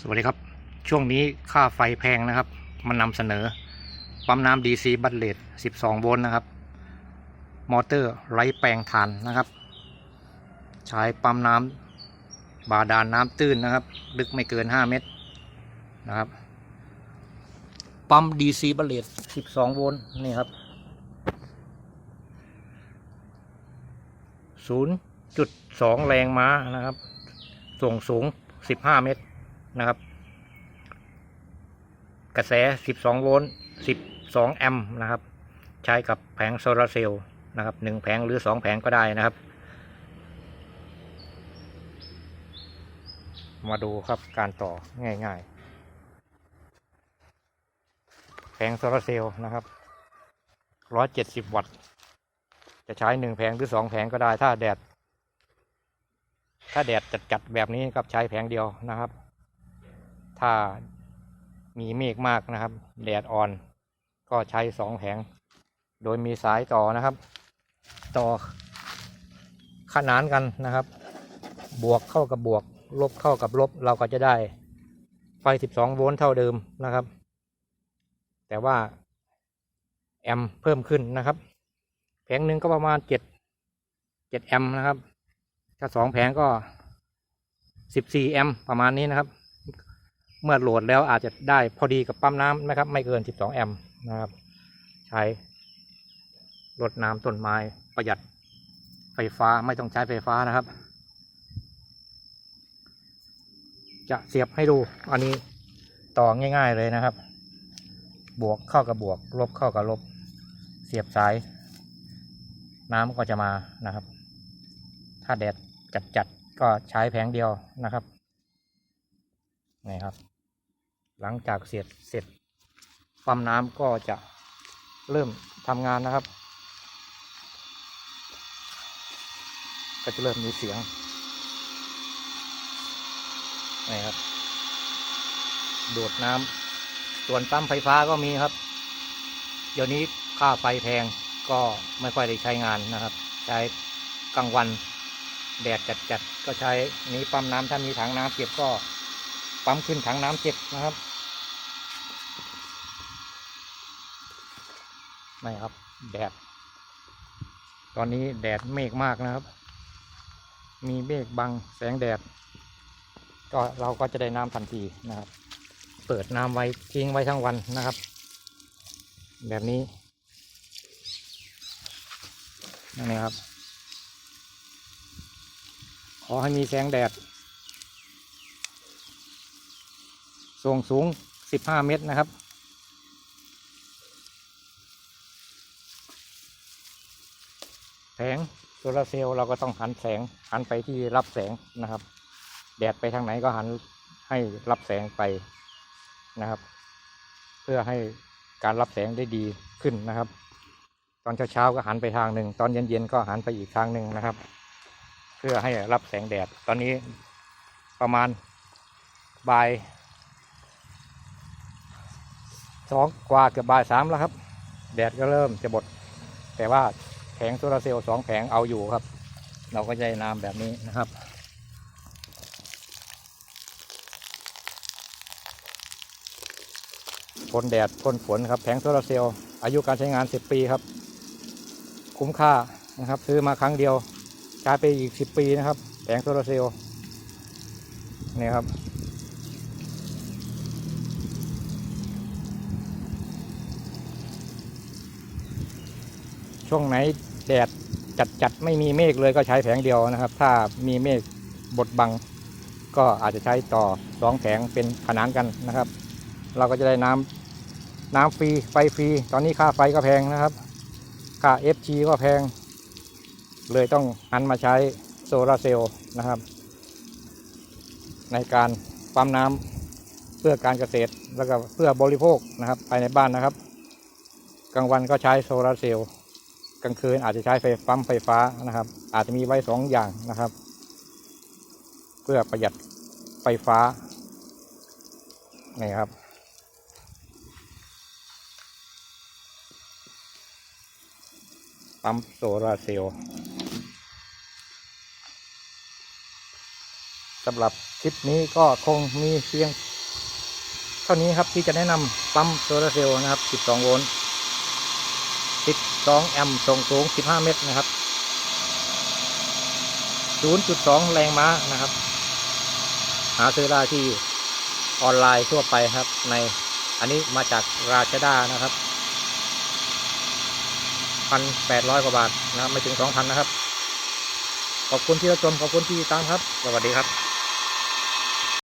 สวัสดีครับ ช่วงนี้ค่าไฟแพงนะครับ มันนำเสนอ ปั๊มน้ำ DC บัตเลต12 โวลต์นะครับ มอเตอร์ไร้แปลงถ่านนะครับ ใช้ปั๊มน้ำบาดาลน้ำตื้นนะครับ ลึกไม่เกิน 5 เมตรนะครับ ปั๊ม DC บัตเลต12 โวลต์นี่ครับ 0.2 แรงม้านะครับ ส่งสูง 15 เมตร นะครับ กระแส 12 โวลต์ 12 แอมป์นะครับ ใช้กับแผงโซลาร์เซลล์นะครับหนึ่งแผงหรือ 2 แผงก็ได้นะครับ มาดูครับการต่อง่ายๆ แผงโซลาร์เซลล์นะครับ 170 วัตต์ จะใช้หนึ่งแผงหรือ 2 แผงก็ได้ถ้าแดดถ้าแดดจัดๆแบบนี้ครับใช้แผงเดียวนะครับ ถ้ามีเมฆมากนะครับ แดดอ่อน ก็ใช้สองแผง โดยมีสายต่อนะครับ ต่อขนานกันนะครับ บวกเข้ากับบวก ลบเข้ากับลบ เราก็จะได้ไฟ 12 โวลต์เท่าเดิมนะครับ แต่ว่าแอมเพิ่มขึ้นนะครับ แผงหนึ่งก็ประมาณ 7 7 แอมนะครับ ถ้าสองแผงก็ 14 แอมประมาณนี้นะครับ เมื่อโหลดแล้วอาจจะได้พอดีกับปั๊มน้ำนะครับ ไม่เกิน 12 แอมป์นะครับ ใช้รดน้ำต้นไม้ประหยัดไฟฟ้าไม่ต้องใช้ไฟฟ้านะครับ จะเสียบให้ดูอันนี้ต่อง่ายๆเลยนะครับ บวกเข้ากับบวก ลบเข้ากับลบ เสียบสาย น้ำก็จะมานะครับ ถ้าแดดจัดๆก็ใช้แผงเดียวนะครับ นี่ครับ หลังจากเสร็จเสร็จปั๊มน้ำก็จะเริ่มทำงานนะครับ ก็จะเริ่มมีเสียงนี่ครับดูดน้ำส่วนปั๊มไฟฟ้าก็มีครับ เดี๋ยวนี้ค่าไฟแพงก็ไม่ค่อยได้ใช้งานนะครับ ใช้กลางวันแดดจัดๆก็ใช้นี้ปั๊มน้ำถ้ามีถังน้ำเก็บก็ ปั๊มขึ้นถังน้ำเก็บนะครับไม่ครับ แดด ตอนนี้แดดเมฆมากนะครับ มีเมฆบังแสงแดด ก็เราก็จะได้น้ำทันทีนะครับ เปิดน้ำไว้ทิ้งไว้ทั้งวันนะครับ แบบนี้นี่ครับ ขอให้มีแสงแดด ส่งสูง 15 เมตรนะครับ แผงโซลาร์เซลล์เราก็ต้องหันแสงหันไปที่รับแสงนะครับ แดดไปทางไหนก็หันให้รับแสงไปนะครับ เพื่อให้การรับแสงได้ดีขึ้นนะครับ ตอนเช้าๆก็หันไปทางหนึ่ง ตอนเย็นๆก็หันไปอีกทางหนึ่งนะครับ เพื่อให้รับแสงแดดตอนนี้ประมาณบ่าย สองกว่าเกือบบ่ายสามแล้วครับ แดดก็เริ่มจะบด แต่ว่าแผงโซลาร์เซลล์สองแผงเอาอยู่ครับ เราก็จะได้น้ำแบบนี้นะครับทนแดดทนฝนครับแผงโซลาร์เซลล์อายุการใช้งาน 10 ปีครับ คุ้มค่านะครับ ซื้อมาครั้งเดียวใช้ไปอีก 10 ปีนะครับ แผงโซลาร์เซลล์นี่ครับ ช่วงไหนแดดจัดจัดไม่มีเมฆเลยก็ใช้แผงเดียวนะครับ ถ้ามีเมฆบดบัง ก็อาจจะใช้ต่อสองแผงเป็นขนานกันนะครับ เราก็จะได้น้ำน้ำฟรีไฟฟรีตอนนี้ค่าไฟก็แพงนะครับ ค่า FG ก็แพง เลยต้องหันมาใช้โซลาร์เซลล์นะครับ ในการปั๊มน้ำเพื่อการเกษตรแล้วก็เพื่อบริโภคนะครับภายในบ้านนะครับ กลางวันก็ใช้โซลาร์เซลล์ กลางคืนอาจจะใช้ไฟปั๊มไฟฟ้านะครับ อาจจะมีไว้สองอย่างนะครับ เพื่อประหยัดไฟฟ้านี่ครับ ปั๊มโซลาร์เซลล์สำหรับคลิปนี้ก็คงมีเพียง เท่านี้ครับที่จะแนะนำปั๊มโซลาร์เซลล์นะครับ 12 โวลต์ 12 แอมป์ส่งสูง 15 เมตรนะครับ 0.2 แรงม้านะครับ หาซื้อได้ที่ออนไลน์ทั่วไปครับ ในอันนี้มาจากราชดานะครับ 1,800 กว่าบาทนะครับ ไม่ถึง 2,000 นะครับ ขอบคุณที่รับชม ขอบคุณที่ติดตามครับ สวัสดีครับ